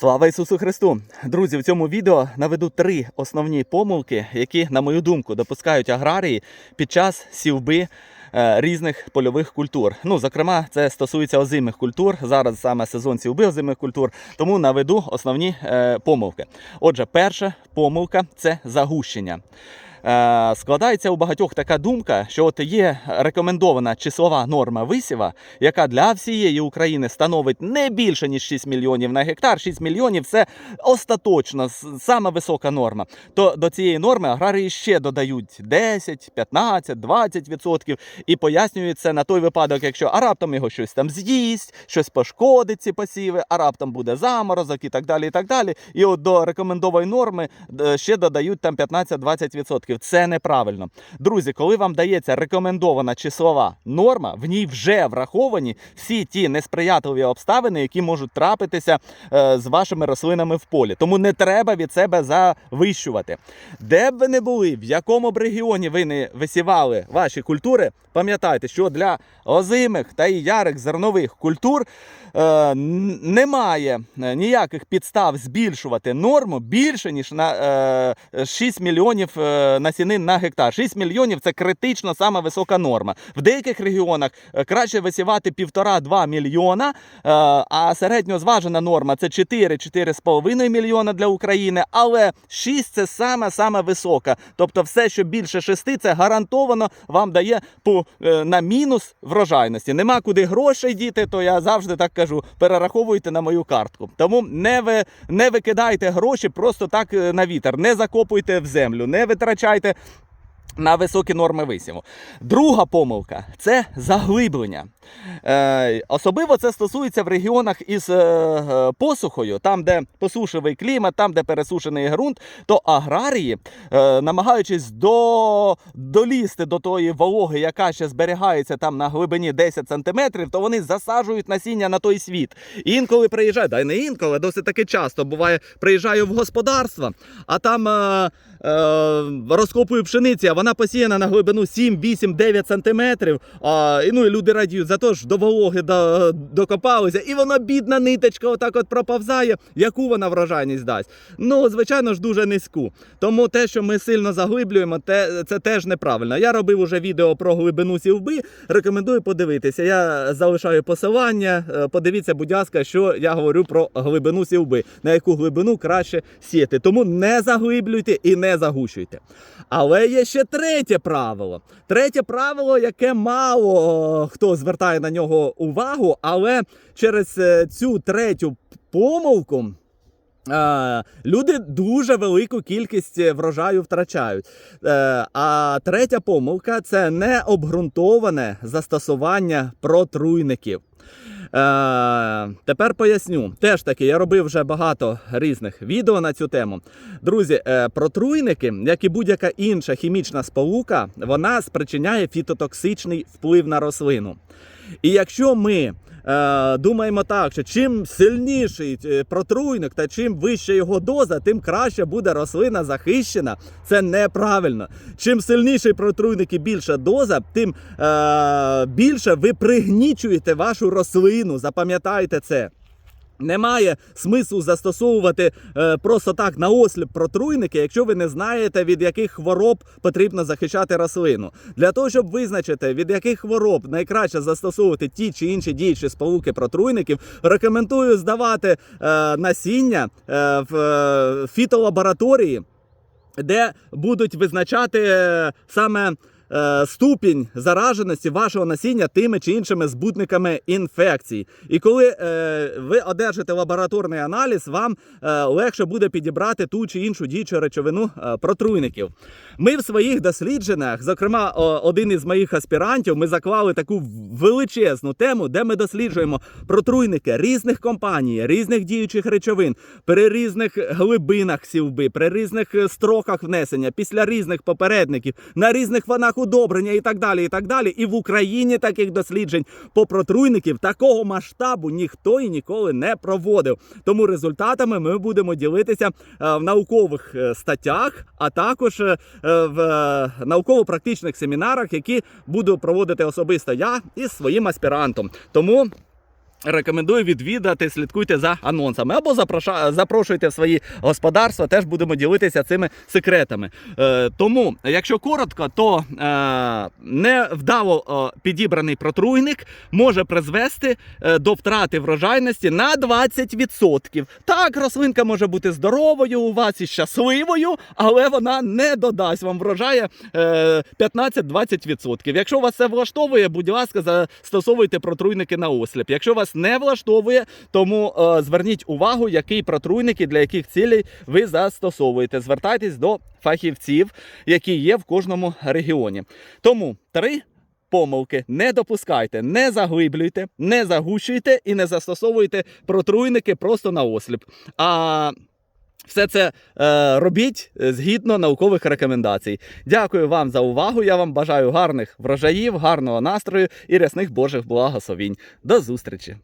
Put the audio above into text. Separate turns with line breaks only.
Слава Ісусу Христу! Друзі, в цьому відео наведу три основні помилки, які, на мою думку, допускають аграрії під час сівби е, різних польових культур. Ну, зокрема, це стосується озимих культур. Зараз саме сезон сівби озимих культур, тому наведу основні е, помилки. Отже, перша помилка це загущення. Е, складається у багатьох така думка, що от є рекомендована числова норма висіва, яка для всієї України становить не більше ніж 6 мільйонів на гектар. 6 мільйонів це остаточно сама висока норма. То до цієї норми аграрії ще додають 10, 15, 20 відсотків і пояснюють це на той випадок, якщо а раптом його щось там з'їсть, щось пошкодить ці посіви, а раптом буде заморозок і так далі. І так далі. І от до рекомендованої норми е, ще додають там 15-20 відсотків. Це неправильно. Друзі, коли вам дається рекомендована числова норма, в ній вже враховані всі ті несприятливі обставини, які можуть трапитися е, з вашими рослинами в полі. Тому не треба від себе завищувати. Де б ви не були, в якому б регіоні ви не висівали ваші культури, пам'ятайте, що для озимих та і ярих зернових культур е, немає е, ніяких підстав збільшувати норму більше ніж на е, 6 мільйонів е, насінин на гектар. 6 мільйонів це критично сама висока норма. В деяких регіонах е, краще висівати 1,5-2 мільйона, е, а середньозважена норма це 4-4,5 мільйона для України, але 6 це саме саме висока. Тобто, все, що більше 6, це гарантовано вам дає по е, на мінус врожайності. Нема куди грошей діти, то я завжди так кажу: перераховуйте на мою картку. Тому не ви не викидайте гроші просто так на вітер, не закопуйте в землю, не витрачайте. На високі норми висіву. Друга помилка це заглиблення. Е, особливо це стосується в регіонах із е, е, посухою, там, де посушливий клімат, там, де пересушений ґрунт, то аграрії, намагаючись до, долізти до тої вологи, яка ще зберігається там на глибині 10 сантиметрів, то вони засаджують насіння на той світ. Інколи приїжджаю, да й не інколи, досить таки часто буває, приїжджаю в господарство, а там. Розкопую пшениці, а вона посіяна на глибину 7, 8, 9 сантиметрів. А, ну, і люди радіють за що до вологи до, докопалися, і вона бідна ниточка отак от проповзає. Яку вона врожайність дасть? Ну, звичайно ж, дуже низьку. Тому те, що ми сильно заглиблюємо, те, це теж неправильно. Я робив уже відео про глибину сівби. Рекомендую подивитися. Я залишаю посилання. Е, Подивіться, будь ласка, що я говорю про глибину сівби, на яку глибину краще сіяти. Тому не заглиблюйте і не загущуйте. Але є ще третє правило. Третє правило, яке мало е, хто звертає на нього увагу, але через е, цю третю помилку. е, Люди дуже велику кількість е, врожаю втрачають. А третя помилка це необґрунтоване застосування протруйників. Е, тепер поясню. Теж таки, я робив вже багато різних відео на цю тему. Друзі, е, протруйники, як і будь-яка інша хімічна сполука, вона спричиняє фітотоксичний вплив на рослину. І якщо ми думаємо так, що чим сильніший е, протруйник та чим вища його доза, тим краще буде рослина захищена. Це неправильно. Чим сильніший протруйник і більша доза, тим е, більше ви пригнічуєте вашу рослину. Запам'ятайте це. Немає смислу застосовувати е, просто так на осліп протруйники, якщо ви не знаєте, від яких хвороб потрібно захищати рослину. Для того, щоб визначити, від яких хвороб найкраще застосовувати ті чи інші діючі сполуки протруйників, рекомендую здавати е, насіння е, в е, фітолабораторії, де будуть визначати е, саме. Е, Ступінь зараженості вашого насіння тими чи іншими збутниками інфекцій. І коли е, ви одержите лабораторний аналіз, вам е, легше буде підібрати ту чи іншу діючу речовину протруйників. Ми в своїх дослідженнях, зокрема, один із моїх аспірантів, ми заклали таку величезну тему, де ми досліджуємо протруйники різних компаній, різних діючих речовин, при різних глибинах сівби, при різних строках внесення, після різних попередників, на різних удобрення і так далі. І так далі. І в Україні таких досліджень по протруйників такого масштабу ніхто і ніколи не проводив. Тому результатами ми будемо ділитися е, в наукових е, статтях, а також е, в науково-практичних семінарах, які буду проводити особисто я із своїм аспірантом. Тому Рекомендую відвідати, слідкуйте за анонсами або запрошуйте в свої господарства. Теж будемо ділитися цими секретами. Е, тому, якщо коротко, то е, невдало е, підібраний протруйник може призвести е, до втрати врожайності на 20%. Так, рослинка може бути здоровою у вас і щасливою, але вона не додасть вам врожаю е, 15-20%. Якщо вас це влаштовує, будь ласка, застосовуйте протруйники на осліп. Якщо вас не влаштовує, тому е, зверніть увагу, який протруйник і для яких цілей ви застосовуєте. Звертайтесь до фахівців, які є в кожному регіоні. Тому три. Помилки не допускайте, не заглиблюйте, не загущуйте і не застосовуйте протруйники просто на осліп. А все це е, робіть е, згідно наукових рекомендацій. Дякую вам за увагу. Я вам бажаю гарних врожаїв, гарного настрою і рясних Божих благословінь. До зустрічі!